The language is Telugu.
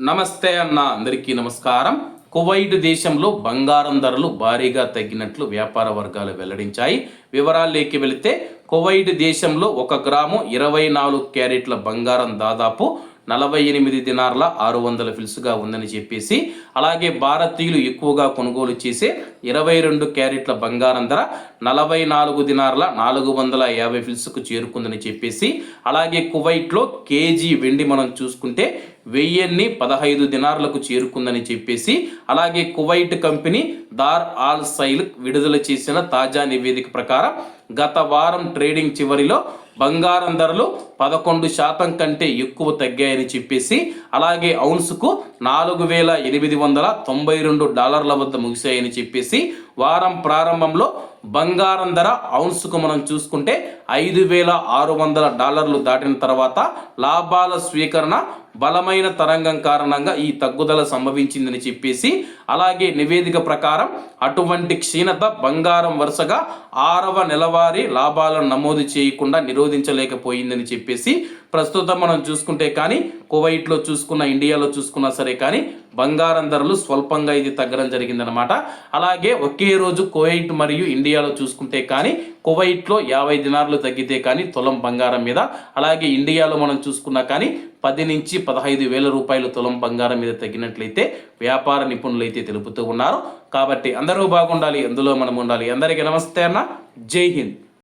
నమస్తే అన్న అందరికీ నమస్కారం. కువైట్ దేశంలో బంగారం ధరలు భారీగా తగ్గినట్లు వ్యాపార వర్గాలు వెల్లడించాయి. వివరాల్లోకి వెళితే కువైట్ దేశంలో ఒక గ్రాము ఇరవై నాలుగు క్యారెట్ల బంగారం దాదాపు నలభై ఎనిమిది దినార్ల ఆరు వందల ఫిల్స్గా ఉందని చెప్పేసి అలాగే భారతీయులు ఎక్కువగా కొనుగోలు చేసే ఇరవై రెండు క్యారెట్ల బంగారం ధర నలభై నాలుగు దినార్ల నాలుగు వందల యాభై ఫిల్స్కు చేరుకుందని చెప్పేసి అలాగే కువైట్లో కేజీ వెండి మనం చూసుకుంటే వెయ్యిన్ని పదహైదు దినార్లకు చేరుకుందని చెప్పేసి అలాగే Kuwait company Dar Al Sail విడుదల చేసిన తాజా నివేదిక ప్రకారం గత వారం ట్రేడింగ్ చివరిలో బంగారం ధరలు పదకొండు శాతం కంటే ఎక్కువ తగ్గాయని చెప్పేసి అలాగే ఔన్స్కు నాలుగు వేల ఎనిమిది వందల తొంభై రెండు డాలర్ల వద్ద ముగిశాయని చెప్పేసి వారం ప్రారంభంలో బంగారం ధర ఔన్స్కు మనం చూసుకుంటే ఐదు వేల ఆరు వందల డాలర్లు దాటిన తర్వాత లాభాల స్వీకరణ బలమైన తరంగం కారణంగా ఈ తగ్గుదల సంభవించిందని చెప్పేసి అలాగే నివేదిక ప్రకారం అటువంటి క్షీణత బంగారం వరుసగా ఆరవ నెలవారీ లాభాలను నమోదు చేయకుండా నిరోధించలేకపోయిందని చెప్పేసి ప్రస్తుతం మనం చూసుకుంటే కానీ కువైట్లో చూసుకున్న ఇండియాలో చూసుకున్నా సరే కానీ బంగారం ధరలు స్వల్పంగా ఇది తగ్గడం జరిగిందనమాట అలాగే ఒకే రోజు కువైట్ మరియు ఇండియాలో చూసుకుంటే కానీ కువైట్లో యాభై దినార్లు తగ్గితే కానీ తులం బంగారం మీద అలాగే ఇండియాలో మనం చూసుకున్నా కానీ పది నుంచి పదహైదు వేల రూపాయలు తులం బంగారం మీద తగ్గినట్లయితే వ్యాపార నిపుణులు అయితే తెలుపుతూ ఉన్నారు. కాబట్టి అందరూ బాగుండాలి అందులో మనం ఉండాలి. అందరికీ నమస్తే అన్న. జై హింద్.